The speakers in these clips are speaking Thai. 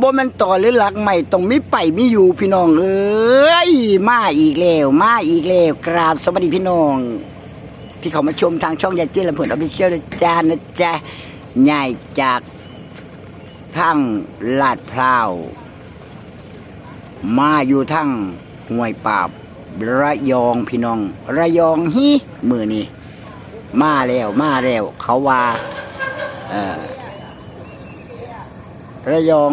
บ่แมันต่อหรือหลักใหม่ต้องมีไปมีอยู่พี่น้องเอ้ยมาอีกแล้วมาอีกแล้วกราบสวัสดีพี่น้อง ที่เขามาชมทางช่องยาจื้อลำพูนออฟฟิเชียลนะจ๊ะนะจ๊ะใหญ่จากทางลาดพร้าว มาอยู่ทั้งห้วยปราบระยองพี่น้อง ระยองฮิมือนี่มาแล้วมาแล้วเขาว่าเอ่อ ระยอง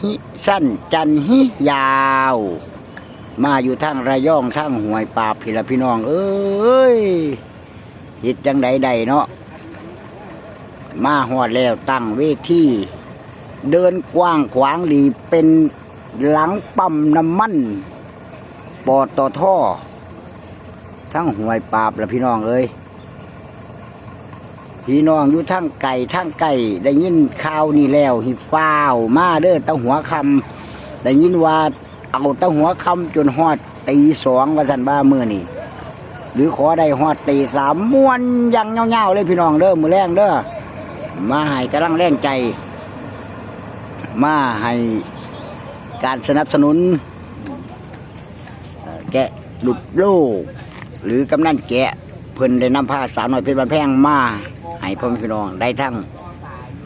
ฮิสั้นจันฮิยาว มาอยู่ทั้งระยองทั้งห้วยปราพี่ละพี่น้อง เอ้ยฮิตจังใดใดเนาะมาหอดแล้วตั้งเวทีเดินกว้างขวางหลีเป็นหลังปั๊มน้ำมันปอดต่อท่อ ทั้งหวยปราบละพี่น้องเอ้ย พี่น้องอยู่ทั้งไก่ทั้งไก่ได้ยินข่าวนี่แล้วหิฟ้าวมาเด้อตั้งหัวคำได้ยินว่าเอาตั้งหัวคำจนฮอดตีสองว่าสันบ้ามือนี่หรือขอได้ฮอดตีสามม้วนยังเงาๆเลยพี่น้องเด้อมือแรงเด้อมาให้กำลังแรงใจ มาให้การสนับสนุน แกะหลุดโลก หรือกำนันแกะเพิ่นได้นำผ้าสาวน้อยเพชรบันแพงมา ให้พ่อแม่พี่น้องได้ทั้ง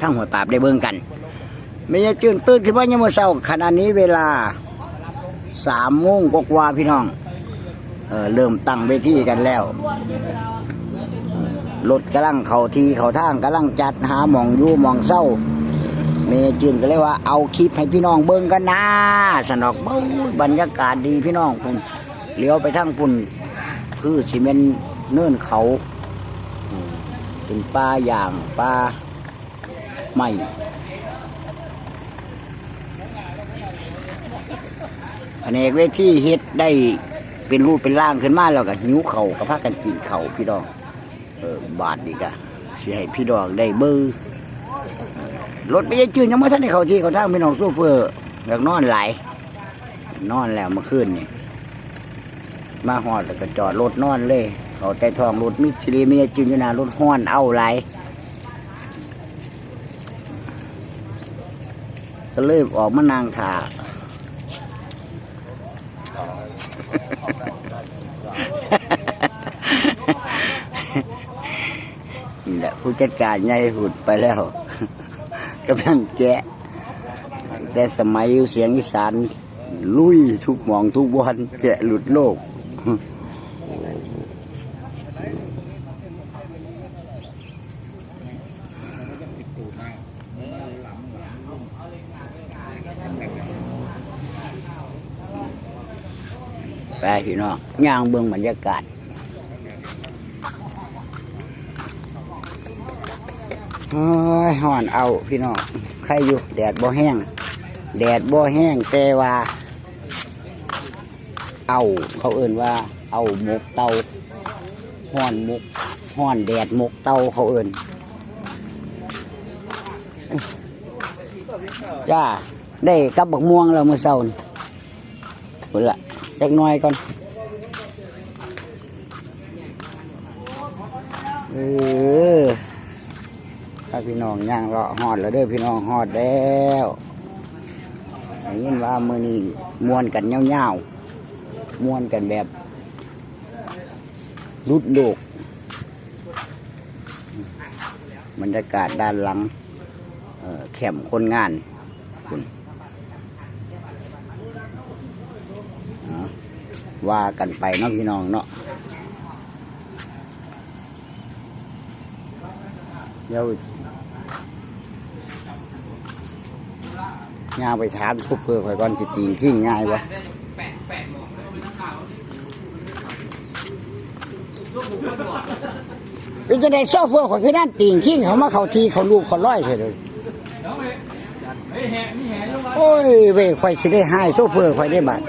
ทั้งหัวปราบได้เบิ่งกันไม่ใช่จื่นตื่นขึ้นมายังมื่อเช้าขณะนี้เวลาสามโมงกว่าพี่น้องเออเริ่มตั้งเวทีกันแล้วรถกำลังเขาทีเขาทางกำลังจัดหาหมองยู่หมองเศร้าเมจืนก็เลยว่าเอาคลิปให้พี่น้องเบิ่งกันนะสนอกเบ้าบรรยากาศดีพี่น้องพุ่นเลี้ยวไปทางพุ่นคือสิเมนเนื่นเขา เป็นป่าอย่างป่าไม้อันกเวทีเฮ็ดได้เป็นรูปเป็นร่างขึ้นมาแล้วก็หิวเขาก็พากันกินเขาพี่น้องเออบาทดีกะเสิให้พี่น้องได้เบิ่งรถไม่ใช่จืดยังไม่ทันได้เขาที่เขาทางพี่น้องสู้เฟืออยากนอนไหลนอนแล้วมื่อคืนนี่มาหอดแล้วก็จอดรถนอนเลย เขาใจทองรถมิตรซีไม่ใช่จืดอยู่หนารถห้อนเอาหลายก็เลยออกมานางถานี่แหละผู้จัดการใหญ่หุ่นไปแล้วกำลังแกะ แต่สมัยอยู่เสียงอีสาน ลุยทุกหมองทุกวันแกะหลุดโลก ไปพี่น้องย่างเบื้องบรรยากาศโอ้ยห่อนเอาพี่น้องใครอยู่แดดบ่แห้ง แดดบ่แห้งแต่ว่า เอาเขาเอื่นว่า เอาหมกเตาห่อนหมกห่อนแดดหมกเตาเขาเอื่นจ้าได้กับบักม่วงแล้วเมื่อเช้านี่พุ่นละ เล็กน้อยก่อนเออถ้าพี่น้องย่างเลาะหอดแล้วเด้อพี่น้องหอดแล้วได้ยินว่ามือนี้มวนกันเงาวๆมวนกันแบบรุดโลกบรรยากาศด้านหลังเอ่อแคมป์คนงานคุณเอา ว่ากันไปเนาะพี่น้องเนาะเดี๋ยวย่างไปถามทุกเพื่อคอยก่อนสิตีนขิ้งง่ายวะเป็นจะได้โซ่เฟื่อข่อยคือด้านตีนขิ้งเขามาเขาทีเขาลูกเขาร้อยใช่เลยโอ้ยเว้ยข่อยสิได้ให้โซ่เฟื่อข่อยได้บาท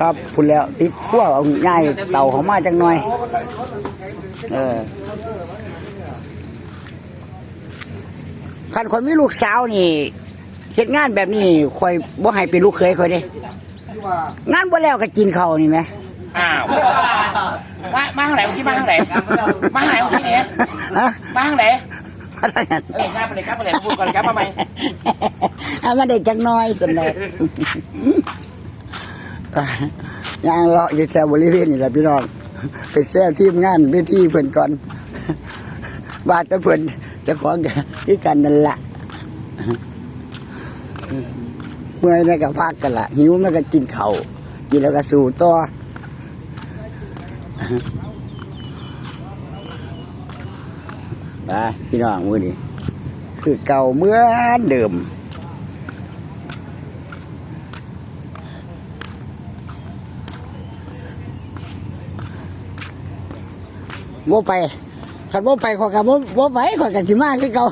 ครับพูดแล้ว ติดขั้วเอาง่ายเต่าเขามาจังหน่อย เออคันคนมีลูกสาวนี่เฮ็ดงานแบบนี้คอยบ่ให้เป็นลูกเคยคอยเด้ที่ว่างานบ่แล้วก็กินข้าวนี่ไหมทอ้าวมามาทางไหนเมื่อกี้มาทางไหนมาทางไหนเมื่อกี้เนี่ยฮะ มาทางไหน อะไรกันเออครับไปเลยครับไปเลยพูดก่อนครับมาไหมเอามาได้จักหน้อยสนดอกย่างเลาะอยู่แถวบริเวณนี่แหละพี่น้องไปแซวทีมงานเวทีเพื่อนก่อนบาดแตะเพื่อนเจะของกันที่กันนั่นละเมื่อยแล้วก็พักกันละหิวแล้วก็กินเขาวกินแล้วก็สู่ต่อ ไปพี่น้องมือนี้คือเก่าเหมือนเดิมบ่ไปคันบ่ไปขอกับบ่บ่ไปขอกับสิมาคือเก่า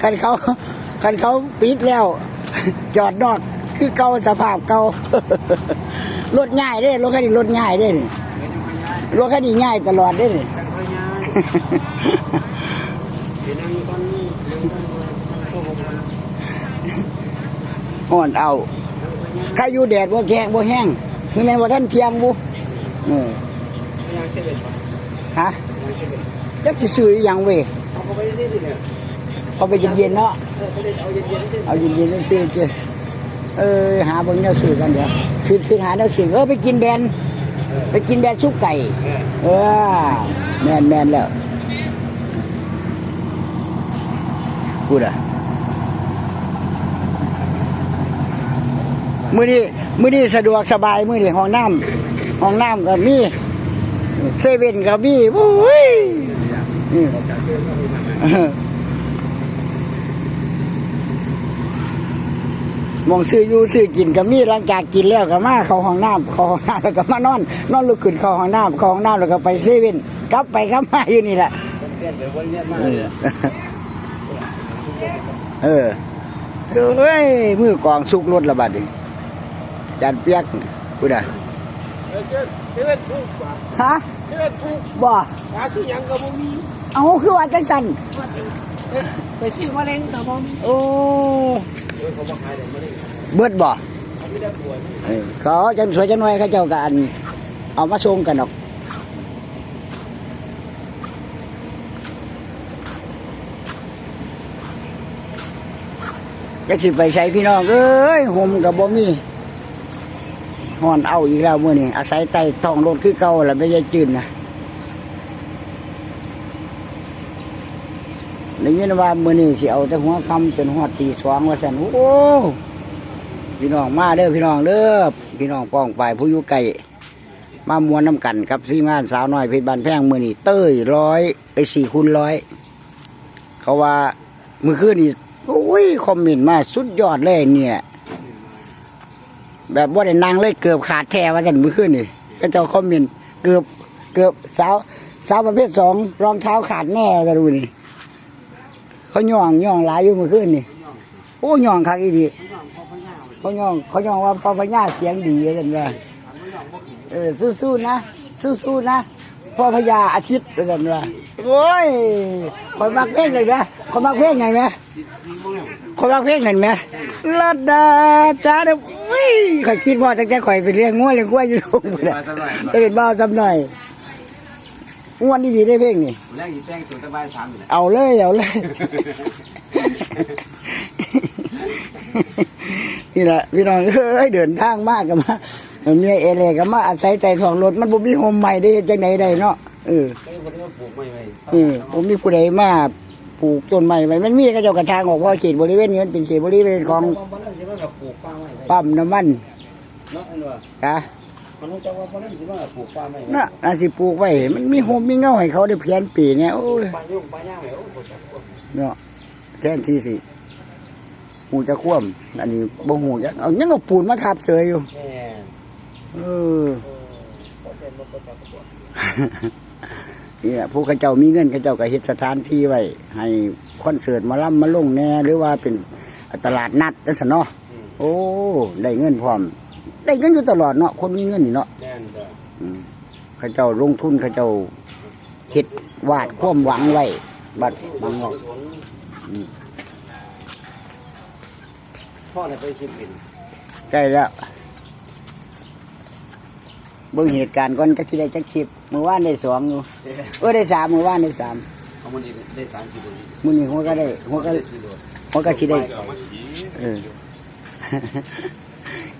คันเขาคันเขาปิดแล้ว จอดนอกคือเก่าสภาพเก่า รถง่ายเด้รถคันนี้รถง่ายเด้รถคันนี้ง่ายตลอดเด้นี่ห่อนเอาใครอยู่แดดบ่แข็งบ่แห้งคือแม่นว่าท่านเทียงบุเออฮะจักสิซื้ออีหยังเว้ยเอาไปเย็นๆเนาะเอาเย็นๆแล้วซื้อเจ้ เออหาเบิ่งแนวซื้อกันเดี๋ยวคือคือหาแนวซื้อเออไปกินแบนไปกินแบนซุปไก่ เออแมนแมนแล้วพูดอะมื้อนี้มื้อนี้สะดวกสบายมื้อนี้ห้องน้ำห้องน้ำก็มีเซเว่นก็มีโอ้ย มมองซื้ออยู่ซื้อกินก็มีหลังจากกินแล้วก็มาเข้าห้องน้ำเข้าห้องน้ำแล้วก็มานอนนอนลุกขึ้นเข้าห้องน้ำเข้าห้องน้ำแล้วก็ไปเซเว่นกลับไปกลับมาอยู่นี่แหละเออเอ้ยมือกองสุกรถระบาดดิจานเปียกพูดอะเซเว่นทุกฮะเซเว่นทุกบ่หาซื้อหยังก็บ่มีเอาคือว่าจังสัน ไปซื้อมะเร็งก็บ่มีโอ้เขาบ่ขายได้มะเร็งเบิดบ่เขาไม่ได้ปวยเขาจังสวยจังหน่อยเขาเจ้ากันเอามาส่งกันหรอกจะสิไปใช้พี่น้องเอ้ยห่มกับบ่มีห่อนเอาอีกแล้วมื้อนี้อาศัยใต้ท้องรถคือเก่าแล้วไม่ใช่จืดนะ ได้ยินว่ามือนี้สิเอาแต่หัวคำจนฮอดตีสองว่าซั่นโอ้พี่น้องมาเด้อพี่น้องเด้อพี่น้องป้องไปผู้ยู่ไกลมามวนน้ำกันครับซีมานสาวน้อยเพชรบานแพงมือนี้เต้ยร้อยไอ้สี่คูณร้อยเขาว่ามื้อคืนนี้โอ้ยคอมเมนต์มาสุดยอดเลยเนี่ย แบบว่าได้นางเลยเกือบขาดแท้ว่าสันมือขึ้นนี่ก็เจ้าคอมเมนต์เกือบเกือบสาวสาวประเภทสองรองเท้าขาดแน่จะดูนี่ เขาย่องย่องหลายอยู่มือขึ้นนี่โอ้ย่องคักอีดีเขาย่องเขาย่องว่าพอพญาเสียงดีอะไรแบบนี้เออสู้ๆนะ สู้ๆนะพ่อพญาอาทิตย์อะไรแบบนี้โอ้ยคอยมักเพลงเลยนะคอยมักเพลงไงไหมคนรักเพลงเห็นไหมลัดดาจ้าเด้อวิ่งข่อยคิดว่าตั้งแต่ข่อยไปเลี้ยงงัวเลี้ยงควายอยู่ตรงนี้จะเป็นบ้าวจำหน่อย งวนดีๆได้เพลงนี่แรกอีแจ้งตัวตะบาย3อยู่แล้วเอาเลยเอาเลย นี่แหละพี่น้องเอ้ยเดินทางมากกันมาเมียเอเลก็มาอาศัยใจทองรถมันบ่มีโฮมใหม่ได้จังไหนได้เนาะเออเอ้ยบ่ได้ว่าปลูกไม้ไว้เออผมมีผู้ใดมาปลูกต้นไม้ไว้มันมีกระเจ้ากระทางออกเพราะเขตบริเวณนี้มันเป็นเขตบริเวณของบ่ได้สิว่ากับปลูกป่าไม้ไว้ปั๊มน้ำมันเนาะอันว่ากะ มันรู้จักว่าบ่ได้สิว่าปลูกป่าไม้ไว้น่ะอาสิปลูกไว้มันมีโฮมมีเงาให้เขาได้เพียนปีเนี่ยโอ้ยป่ายุ่งป่าย่างไว้โอ้บ่จักบ่เนาะแทนที่สิหูจะคว่ำอันนี้บ่หูจักเอายังเอาปูนมาทับเสยอยู่แม่เออเออบ่เป็นบ่บ่จักบ่นี่แหละผู้เขาเจ้ามีเงินเขาเจ้าก็เฮ็ดสถานที่ไว้ให้คอนเสิร์ตหมาล่ำมาลงแหน่หรือว่าเป็นตลาดนัดจังซั่นเนาะอืมโอ้ได้เงินพร้อม ได้เงินอยู่ตลอดเนาะคนมีเงินนี่เนาะแม่นเด้ออืมเขาเจ้าลงทุนเขาเจ้าเฮ็ดวาดความหวังไว้บัดบางออกพ่อเลยไปชิมเองใกล้แล้วเบิ่งเหตุการณ์ก่อนจะคิดได้จักคลิปเมื่อวานได้สองอยู่เออได้สามเมื่อวานได้สามเอามันได้สามกิโลมื้อนี้หัวก็ได้หัวก็ได้สี่โลหัวก็คิดได้เออ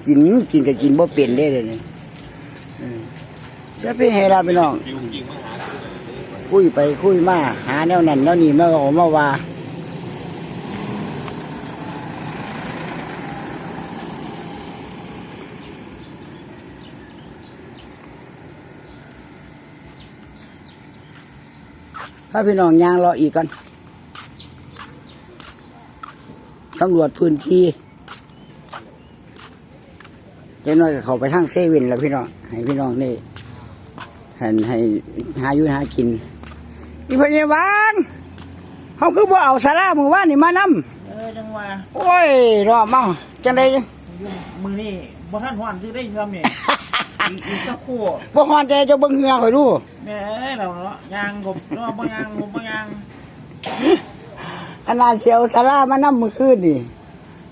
กินกินก็กินบ่เป็นได้เลยนี่เออจะเป็นให้เราไปน้องคุยไปคุยมาหาแนวนั้นแนวนี้มาบอกมาว่าถ้าพี่น้องย่างรออีกก่อนสำรวจพื้นที่ เจ้าน้อยก็เขาไปทางเซเว่นแล้วพี่น้องให้พี่น้องนี่ให้ให้หาอยู่หากินอีพยาบาลเขาคือบ่เอาสารามือว่านนี่มานเออจังว่าำโอ้ยรอมาจังไดยุ่งมือนี่บ่ทันหวานซื้อได้เงินนี่อีกอีกสักครู่บ่ฮอนใจเจะเบิ่งเหงือข่อยดูแม่เอ้ยเราเนาะยางกบเนาะบ่ยางกบบ่ยางอันนาเสียวสารามานํมื้อคืนนี่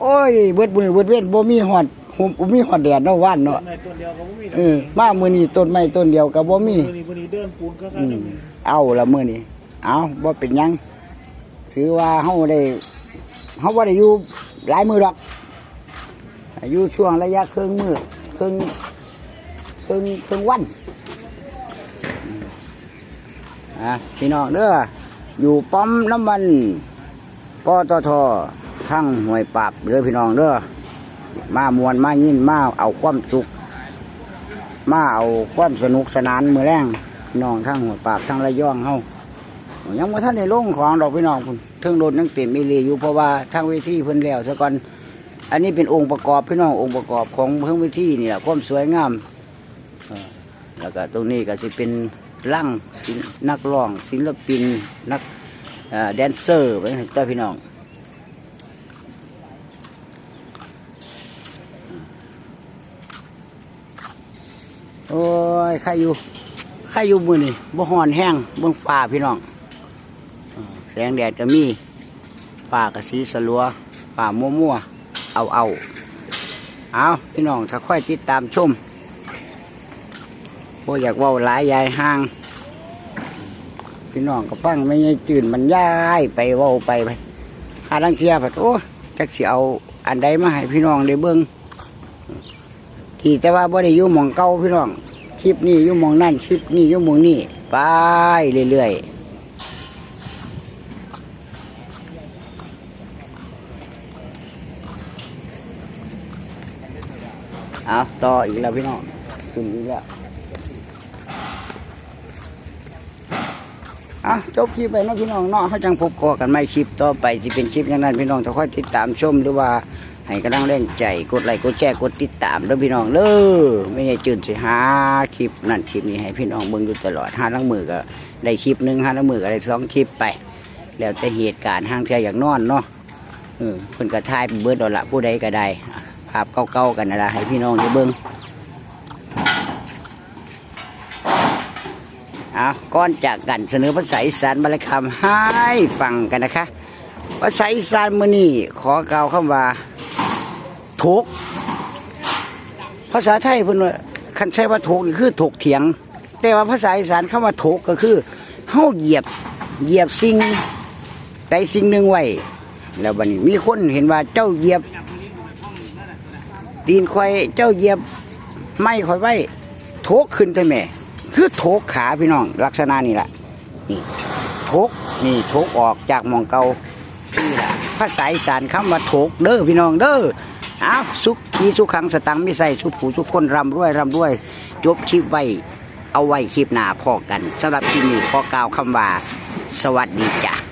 โอ้ยเบิดมือเบิดเว้นบ่มีฮอด หุบ่มีฮอดแดดเนาะว่านเนาะในตัวเดียวก็บ่มีเออมามื้อนี้ต้นไม้ต้นเดียวก็บ่มี มือนี่มือนี่เดินปูนก็อืก็มเอาละมื้อนี้เอาบ่เป็นหยังถือว่าเฮาได้เฮาบ่ได้อยู่หลายมื้อดอกอยู่ช่วงระยะครึ่งมื้อครึ่งครึ่งครึ่งวันอืมอะพี่น้องเด้ออยู่ปั๊มน้ำมันปตททั้งห้วยปราบเด้อพี่น้องเด้อ มามวนมายินมาเอาความสุข มาเอาความสนุกสนานมือแรงน้องทั้งหัวปากทั้งระย่องเฮายังมาท่านในโล่งของดอกพี่น้องพุ่นเทิงรถยังเต็มมีเลยอยู่เพราะว่าทางเวทีเพิ่นแล้วซะก่อนอันนี้เป็นองค์ประกอบพี่น้ององค์ประกอบของเพิ่งเวทีนี่แหละความสวยงามแล้วก็ตรงนี้ก็สิเป็นร่างนักร้องศิลปินนักแดนเซอร์ไปให้ตัวพี่น้อง โอ้ยใครอยู่ใครอยู่มือนี่บ่ฮ้อนแห้งเบิ่งฟ้าพี่น้องแสงแดดก็มีฟ้าก็สีสลัวฟ้ามัวมัวเอาเอาเอาพี่น้องถ้าค่อยติดตามชมบ่อยากว้าหลายยายห่าง พี่น้องก็ฟังไม่ใช่ตื่นมันย้ายไปว้าไปไปหาลังเทียผัดโอ้จักสิเอาอันใดมาให้พี่น้องได้เบิ่ง ที่แต่ว่าบ่ได้อยู่หมองเก่าพี่น้องคลิปนี้อยู่หมองนั่นคลิปนี้อยู่หมองนี่ไปเรื่อยๆเอาต่ออีกแล้วพี่น้องขึ้นอีกแล้วอะจบคลิปไปเนาะพี่น้องเนาะเขาจังพบกอกันไม่คลิปต่อไปสิเป็นคลิปย่างนั้นพี่น้องถ้าค่อยติดตามชมหรือว่า ให้กำลังแรงใจกดไลค์กดแชร์กดติดตามด้อพี่น้องเด้อไม่ใช่จืนสิหาคลิปนั่นคลิปนี้ให้พี่น้องเบิ่งอยู่ตลอดห้าลังมือก็ได้คลิปหนึ่งห้าลังมือก็ได้สองคลิปไป แล้วแต่เหตุการณ์ห้างเทียอย่างนอนเนาะเออเพิ่นก็ทายเบิดดอละผู้ใดก็ได้ภาพเก่าๆกันนะให้พี่น้องได้เบิ่งเอาก่อนจากกันเสนอภาษาอีสานบรรคำให้ฟังกันนะคะภาษาอีสานมื้อนี้ขอกล่าวคำว่า ถูก ภาษาไทยเพิ่นว่าคันใช้ว่าถูกนี่คือถกเถียง แต่ว่าภาษาอีสานคำว่าถูกก็คือเฮาเหยียบเหยียบสิ่งใดสิ่งหนึ่งไว้แล้วบัดนี้มีคนเห็นว่าเจ้าเหยียบตีนควายเจ้าเหยียบไม้ควายไว้โถกขึ้นแต่แม่ คือโถกขาพี่น้อง ลักษณะนี่แหละนี่โถกนี่โถกออกจากหมองเก่านี่ละภาษาอีสานคำว่าโถกเด้อพี่น้องเด้อ อาสุขขีสุขขังสตังไม่ใส่สุขผู้สุขคนรำรวยรำรวย จบคลิปไว้ เอาไว้คลิปหน้าพอกันสำหรับที่นี่พอกล่าวคำว่า สวัสดีจ้ะ